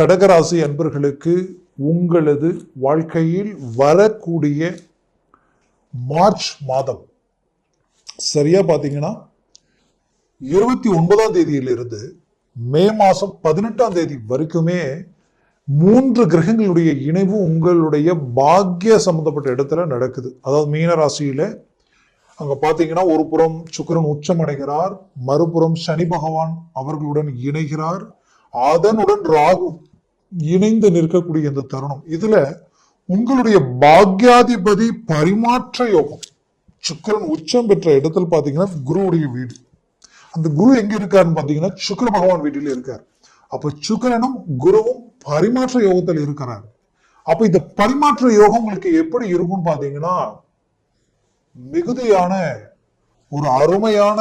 கடகராசி அன்பர்களுக்கு உங்களது வாழ்க்கையில் வரக்கூடிய மார்ச் மாதம். சரியா பார்த்தீங்கன்னா இருபத்தி ஒன்பதாம் தேதியிலிருந்து மே மாதம் பதினெட்டாம் தேதி வரைக்குமே மூன்று கிரகங்களுடைய இணைவு உங்களுடைய பாக்கிய சம்பந்தப்பட்ட இடத்துல நடக்குது. அதாவது மீன ராசியில அங்க பாத்தீங்கன்னா ஒரு புறம் சுக்கிரன் உச்சம் அடைகிறார் மறுபுறம் சனி பகவான் அவர்களுடன் இணைகிறார் அதனுடன் ராகு இணைந்து நிற்கக்கூடிய இந்த தருணம். இதுல உங்களுடைய பாக்யாதிபதி பரிமாற்ற யோகம். சுக்கிரன் உச்சம் பெற்ற இடத்துல பாத்தீங்கன்னா குருவுடைய வீடு. அந்த குரு எங்க இருக்காருன்னு பாத்தீங்கன்னா சுக்கிர பகவான் வீட்டில் இருக்கார். அப்ப சுக்கிரனும் குருவும் பரிமாற்ற யோகத்தில் இருக்கிறார். அப்ப இந்த பரிமாற்ற யோகம் உங்களுக்கு எப்படி இருக்கும்னு பாத்தீங்கன்னா மிகுதியான ஒரு அருமையான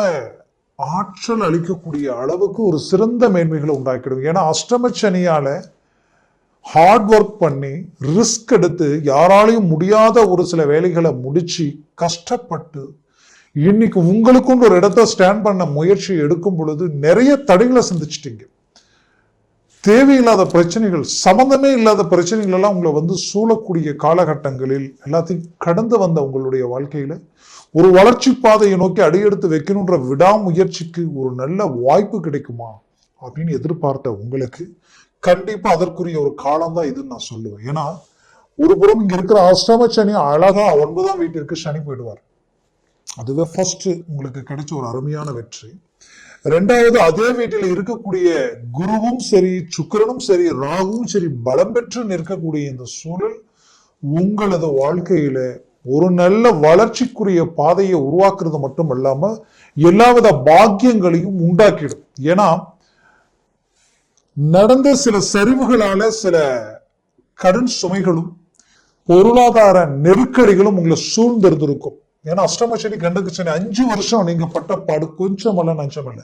ஆற்றல் அளிக்கக்கூடிய அளவுக்கு ஒரு சிறந்த மேன்மைகளை உண்டாக்கிடும். ஏன்னா அஷ்டம சனியால ஹார்ட் ஒர்க் பண்ணி ரிஸ்க் எடுத்து யாராலையும் முடியாத ஒரு சில வேலைகளை முடிச்சு கஷ்டப்பட்டு இன்னைக்கு உங்களுக்கும் ஒரு இடத்த ஸ்டாண்ட் பண்ண முயற்சி எடுக்கும் பொழுது நிறைய தடைகளை சந்திச்சிட்டீங்க. தேவையில்லாத பிரச்சனைகள் சம்பந்தமே இல்லாத பிரச்சனைகள் எல்லாம் உங்களை வந்து சூழக்கூடிய காலகட்டங்களில் எல்லாத்தையும் கடந்து வந்த உங்களுடைய வாழ்க்கையில ஒரு வளர்ச்சி பாதையை நோக்கி அடியெடுத்து வைக்கணுன்ற விடாமுயற்சிக்கு ஒரு நல்ல வாய்ப்பு கிடைக்குமா? அப்படின்னு எதிர்பார்த்த உங்களுக்கு கண்டிப்பா அதற்குரிய ஒரு காலம் தான் இதுன்னு நான் சொல்லுவேன். ஏன்னா ஒரு புறம் இங்க இருக்கிற அஷ்டம சனி அழகா ஒன்பதாம் வீட்டிற்கு சனி போயிடுவார். அதுவே ஃபர்ஸ்ட் உங்களுக்கு கிடைச்ச ஒரு அருமையான வெற்றி. ரெண்டாவது அதே வீட்டில் இருக்கக்கூடிய குருவும் சரி சுக்கிரனும் சரி ராகுவும் சரி பலம் பெற்று நிற்கக்கூடிய இந்த சூழல் உங்களது வாழ்க்கையில ஒரு நல்ல வளர்ச்சிக்குரிய பாதையை உருவாக்குறது மட்டும் இல்லாம எல்லாவித பாக்கியங்களையும் உண்டாக்கிடும். ஏன்னா நடந்த சில சரிவுகளால சில கடன் சுமைகளும் பொருளாதார நெருக்கடிகளும் உங்களை சூழ்ந்திருந்திருக்கும். ஏன்னா அஷ்டமசனி கண்டக்கு அஞ்சு வருஷம் நீங்க பட்ட பாடு கொஞ்சம் அல்ல நஞ்சம் அல்ல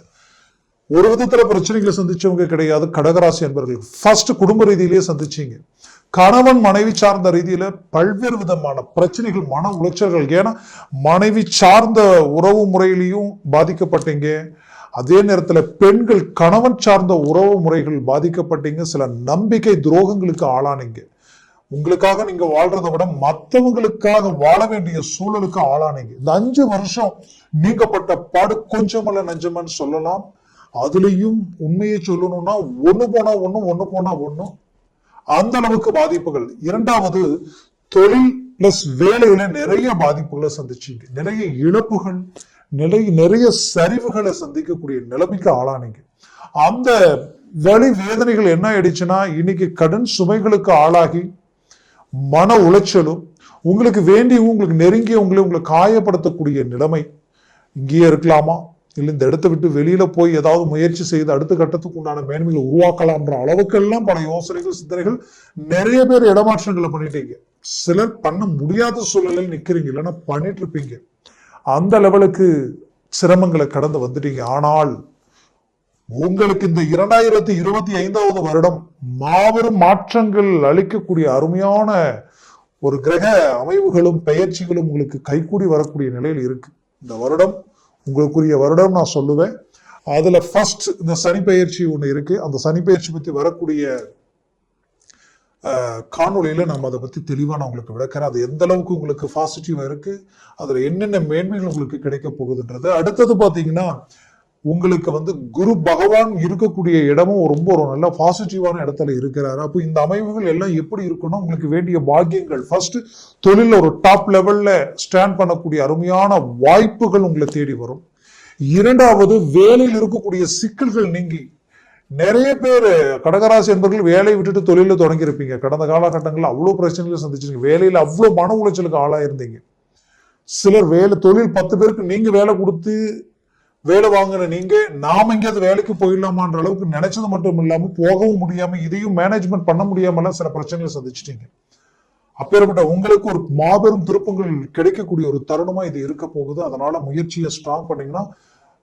ஒரு விதத்துல பிரச்சனைகளை சந்திச்சவங்க கிடையாது கடகராசி என்பவர்கள். ஃபர்ஸ்ட் குடும்ப ரீதியிலேயே சந்திச்சீங்க. கணவன் மனைவி சார்ந்த ரீதியில பல்வேறு விதமான பிரச்சனைகள் மன உளைச்சல்கள். ஏன்னா மனைவி சார்ந்த உறவு முறையிலையும் பாதிக்கப்பட்டீங்க. அதே நேரத்துல பெண்கள் கணவன் சார்ந்த உறவு முறைகள் பாதிக்கப்பட்டீங்க சில நம்பிக்கை துரோகங்களுக்கு ஆளானீங்க. உங்களுக்காக நீங்க வாழ்றதை விட மத்தவங்களுக்காக வாழ வேண்டிய சூழலுக்கு ஆளானீங்க. இந்த அஞ்சு வருஷம் நீங்கப்பட்ட பாடு கொஞ்சமல்ல நஞ்சமன்னு சொல்லலாம். அதுலயும் உண்மையை சொல்லணும்னா ஒண்ணு போனா ஒண்ணும் ஒண்ணு போனா ஒண்ணும் அந்த அளவுக்கு பாதிப்புகள். இரண்டாவது தொழில் பிளஸ் வேலையில நிறைய பாதிப்புகளை சந்திச்சீங்க. நிறைய இழப்புகள் நிலை நிறைய சரிவுகளை சந்திக்கக்கூடிய நிலைமைக்கு ஆளானீங்க. அந்த வழி வேதனைகள் என்ன ஆயிடுச்சுன்னா இன்னைக்கு கடன் சுமைகளுக்கு ஆளாகி மன உளைச்சலும் உங்களுக்கு வேண்டிய உங்களுக்கு நெருங்கிய உங்களை உங்களை காயப்படுத்தக்கூடிய நிலைமை இங்கேயே இருக்கலாமா? இல்லை இந்த இடத்தை விட்டு வெளியில போய் ஏதாவது முயற்சி செய்து அடுத்த கட்டத்துக்கு உண்டான மேன்மைகளை உருவாக்கலாம்ன்ற அளவுக்கெல்லாம் பல யோசனைகள் சிந்தனைகள் நிறைய பேர் இடமாற்றங்களை பண்ணிட்டீங்க. சிலர் பண்ண முடியாத சூழலில் நிக்கிறீங்க இல்லைன்னா பண்ணிட்டு இருப்பீங்க. அந்த லெவலுக்கு சிரமங்களை கடந்து வந்துட்டீங்க. ஆனால் உங்களுக்கு இந்த இரண்டாயிரத்தி இருபத்தி ஐந்தாவது வருடம் மாபெரும் மாற்றங்கள் அளிக்கக்கூடிய அருமையான ஒரு கிரக அமைவுகளும் பெயர்ச்சிகளும் உங்களுக்கு கைகூடி வரக்கூடிய நிலையில் இருக்கு. இந்த வருடம் உங்களுக்குரிய வருடம் நான் சொல்லுவேன். அதுல ஃபர்ஸ்ட் இந்த சனி பயிற்சி ஒன்று இருக்கு. அந்த சனி பயிற்சி பத்தி வரக்கூடிய காணொலியில் நம்ம அதை பற்றி தெளிவாக நான் உங்களுக்கு விளக்கிறேன். அது எந்த அளவுக்கு உங்களுக்கு பாசிட்டிவாக இருக்குது அதில் என்னென்ன மேன்மைகள் உங்களுக்கு கிடைக்க போகுதுன்றது. அடுத்தது பார்த்தீங்கன்னா உங்களுக்கு வந்து குரு பகவான் இருக்கக்கூடிய இடமும் ரொம்ப ஒரு நல்ல பாசிட்டிவான இடத்துல இருக்கிறாரு. அப்போ இந்த அமைவுகள் எல்லாம் எப்படி இருக்குன்னா உங்களுக்கு வேண்டிய பாக்கியங்கள். ஃபர்ஸ்ட் தொழிலில் ஒரு டாப் லெவல்ல ஸ்டாண்ட் பண்ணக்கூடிய அருமையான வாய்ப்புகள் உங்களை தேடி வரும். இரண்டாவது வேலையில் இருக்கக்கூடிய சிக்கல்கள் நீங்கி நிறைய பேர் கடகராசி என்பவர்கள் வேலையை விட்டுட்டு தொழில தொடங்கியிருப்பீங்க. கடந்த காலகட்டங்களில் அவ்வளவு பிரச்சனைகளை சந்திச்சிருக்கீங்க. வேலையில அவ்வளவு மன உளைச்சலுக்கு ஆளாயிருந்தீங்க. சிலர் வேலை தொழில் பத்து பேருக்கு நீங்க வேலை கொடுத்து வேலை வாங்கின நீங்க நாம எங்கேயாவது வேலைக்கு போயிடலாமான்ற அளவுக்கு நினைச்சது மட்டும் இல்லாமல் போகவும் முடியாம இதையும் மேனேஜ்மெண்ட் பண்ண முடியாமலாம் சில பிரச்சனைகளை சந்திச்சிட்டீங்க. அப்பேற்பட்ட உங்களுக்கு ஒரு மாபெரும் திருப்பங்கள் கிடைக்கக்கூடிய ஒரு தருணமா இது இருக்க போகுது. அதனால முயற்சியை ஸ்ட்ராங் பண்ணீங்கன்னா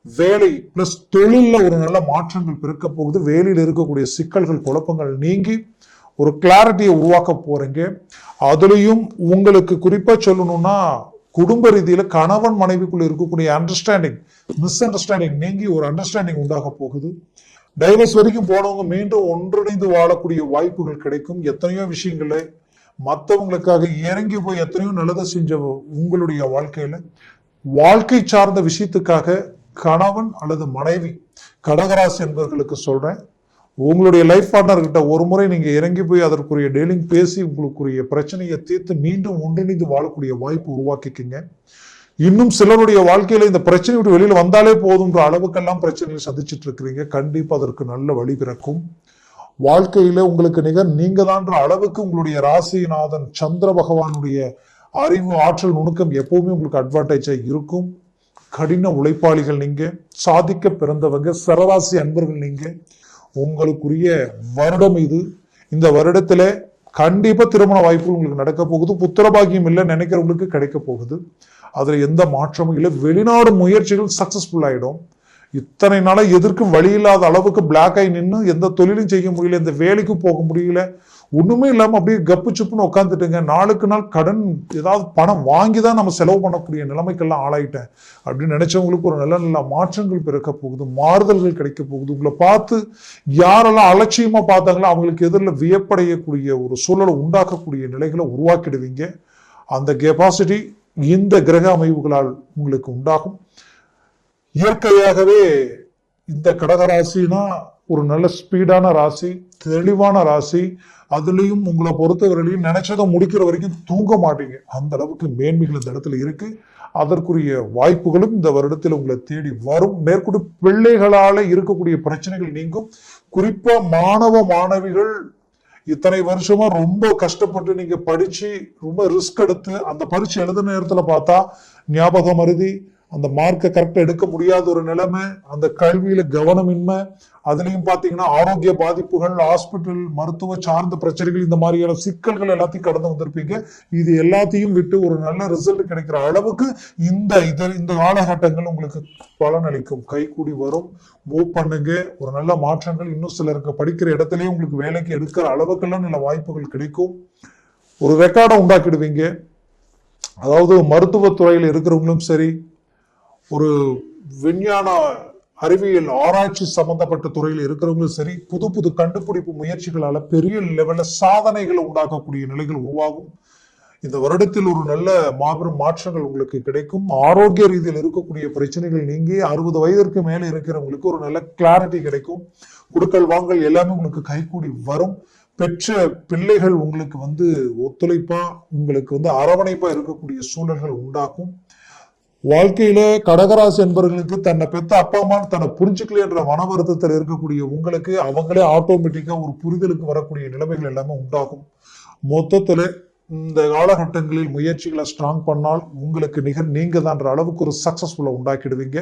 வேலை பிளஸ் தொழிலில் ஒரு நல்ல மாற்றங்கள் பிறக்க போகுது. வேலையில் இருக்கக்கூடிய சிக்கல்கள் குழப்பங்கள் நீங்கி ஒரு கிளாரிட்டியை உருவாக்க போறீங்க. அதுலேயும் உங்களுக்கு குறிப்பாக சொல்லணும்னா குடும்ப ரீதியில் கணவன் மனைவிக்குள்ள இருக்கக்கூடிய அண்டர்ஸ்டாண்டிங் மிஸ் அண்டர்ஸ்டாண்டிங் நீங்கி ஒரு அண்டர்ஸ்டாண்டிங் உண்டாக போகுது. டைவர்ஸ் வரைக்கும் போனவங்க மீண்டும் ஒன்றிணைந்து வாழக்கூடிய வாய்ப்புகள் கிடைக்கும். எத்தனையோ விஷயங்களை மற்றவங்களுக்காக இறங்கி போய் எத்தனையோ நல்லதை செஞ்ச உங்களுடைய வாழ்க்கையில வாழ்க்கை சார்ந்த விஷயத்துக்காக கணவன் அல்லது மனைவி கடகராசி என்பவர்களுக்கு சொல்றேன் உங்களுடைய லைஃப் பார்ட்னர்கிட்ட ஒரு முறை நீங்கள் இறங்கி போய் அதற்குரிய டெய்லிங் பேசி உங்களுக்குரிய பிரச்சனையை தீர்த்து மீண்டும் ஒன்றிணைந்து வாழக்கூடிய வாய்ப்பு உருவாக்கிக்கங்க. இன்னும் சிலருடைய வாழ்க்கையில இந்த பிரச்சனை விட்டு வெளியில் வந்தாலே போதுன்ற அளவுக்கெல்லாம் பிரச்சனையை சந்திச்சுட்டு இருக்கிறீங்க. கண்டிப்பாக அதற்கு நல்ல வழி பிறக்கும். வாழ்க்கையில உங்களுக்கு நிகர் நீங்க தான்ற அளவுக்கு உங்களுடைய ராசிநாதன் சந்திர பகவானுடைய அறிவு ஆற்றல் நுணுக்கம் எப்பவுமே உங்களுக்கு அட்வான்டேஜாக இருக்கும். கடின உழைப்பாளிகள் நீங்க சாதிக்க பிறந்தவங்க சரராசி அன்பர்கள் நீங்க உங்களுக்குரிய வருடம் இது. இந்த வருடத்துல கண்டிப்பா திருமண வாய்ப்புகள் உங்களுக்கு நடக்க போகுது. புத்திரபாகியம் இல்லை நினைக்கிறவங்களுக்கு கிடைக்க போகுது. அதுல எந்த மாற்றமும் இல்லை. வெளிநாடு முயற்சிகள் சக்சஸ்ஃபுல் ஆயிடும். இத்தனை நாளாக எதிர்க்கும் வழி இல்லாத அளவுக்கு பிளாக் ஆகி நின்று எந்த தொழிலும் செய்ய முடியல எந்த வேலைக்கும் போக முடியல. ஒன்றுமே இல்லாமல் அப்படியே கப்பு சுப்புன்னு உட்காந்துட்டுங்க நாளுக்கு நாள் கடன் ஏதாவது பணம் வாங்கி தான் நம்ம செலவு பண்ணக்கூடிய நிலைமைக்கெல்லாம் ஆளாயிட்டேன். அப்படின்னு நினைச்சவங்களுக்கு ஒரு நல்ல நல்ல மாற்றங்கள் பிறக்க போகுது மாறுதல்கள் கிடைக்க போகுது. உங்களை பார்த்து யாரெல்லாம் அலட்சியமாக பார்த்தாங்களோ அவங்களுக்கு எதிரில் வியப்படையக்கூடிய ஒரு சூழலை உண்டாக்கக்கூடிய நிலைகளை உருவாக்கிடுவீங்க. அந்த கெப்பாசிட்டி இந்த கிரக அமைவுகளால் உங்களுக்கு உண்டாகும். இயற்கையாகவே இந்த கடகராசினா ஒரு நல்ல ஸ்பீடான ராசி தெளிவான ராசி. அதுலயும் உங்களை பொறுத்தவரையிலையும் நினைச்சதை முடிக்கிற வரைக்கும் தூங்க மாட்டீங்க. அந்த அளவுக்கு மேன்மைகள் இந்த இடத்துல இருக்கு. அதற்குரிய வாய்ப்புகளும் இந்த வருடத்தில் உங்களை தேடி வரும். மேற்கொண்டு பிள்ளைகளால இருக்கக்கூடிய பிரச்சனைகள் நீங்கும். குறிப்பா மாணவ மாணவிகள் இத்தனை வருஷமா ரொம்ப கஷ்டப்பட்டு நீங்க படிச்சு ரொம்ப ரிஸ்க் எடுத்து அந்த பரீட்சை எழுத நேரத்துல பார்த்தா ஞாபகம் மருதி அந்த மார்க்கை கரெக்டாக எடுக்க முடியாத ஒரு நிலைமை அந்த கல்வியில கவனமின்மை அதுலேயும் பார்த்தீங்கன்னா ஆரோக்கிய பாதிப்புகள் ஹாஸ்பிட்டல் மருத்துவ சார்ந்த பிரச்சனைகள் இந்த மாதிரியான சிக்கல்கள் எல்லாத்தையும் கடந்து வந்திருப்பீங்க. இது எல்லாத்தையும் விட்டு ஒரு நல்ல ரிசல்ட் கிடைக்கிற அளவுக்கு இந்த இத இந்த காலகட்டங்கள் உங்களுக்கு பலனளிக்கும். கைகூடி வரும். மூவ் பண்ணுங்க. ஒரு நல்ல மாற்றங்கள் இன்னும் சிலருக்கு படிக்கிற இடத்துலயே உங்களுக்கு வேலைக்கு எடுக்கிற அளவுக்கெல்லாம் நல்ல வாய்ப்புகள் கிடைக்கும். ஒரு ரெக்கார்டை உண்டாக்கிடுவீங்க. அதாவது மருத்துவத்துறையில் இருக்கிறவங்களும் சரி ஒரு விஞ்ஞான அறிவியல் ஆராய்ச்சி சம்பந்தப்பட்ட துறையில் இருக்கிறவங்களும் சரி புது புது கண்டுபிடிப்பு முயற்சிகளால் பெரிய லெவலில் சாதனைகளை உண்டாக்கக்கூடிய நிலைகள் உருவாகும். இந்த வருடத்தில் ஒரு நல்ல மாபெரும் மாற்றங்கள் உங்களுக்கு கிடைக்கும். ஆரோக்கிய ரீதியில் இருக்கக்கூடிய பிரச்சனைகள் நீங்கி அறுபது வயதிற்கு மேலே இருக்கிறவங்களுக்கு ஒரு நல்ல கிளாரிட்டி கிடைக்கும். குடுக்கல் வாங்கல் எல்லாமே உங்களுக்கு கைகூடி வரும். பெற்ற பிள்ளைகள் உங்களுக்கு வந்து ஒத்துழைப்பா உங்களுக்கு வந்து அரவணைப்பா இருக்கக்கூடிய சூழல்கள் உண்டாக்கும் வாழ்க்கையில கடகராசி என்பவர்களுக்கு தன்னை பெத்த அப்பா அம்மா தன்னை புரிஞ்சுக்கல என்ற மன வருத்தத்தில் இருக்கக்கூடிய உங்களுக்கு அவங்களே ஆட்டோமேட்டிக்கா ஒரு புரிதலுக்கு வரக்கூடிய நிலைமைகள் எல்லாமே உண்டாகும். மொத்தத்துல இந்த காலகட்டங்களில் முயற்சிகளை ஸ்ட்ராங் பண்ணால் உங்களுக்கு நிகர் நீங்க தான்ற அளவுக்கு ஒரு சக்சஸ்ஃபுல்லா உண்டாக்கிடுவீங்க.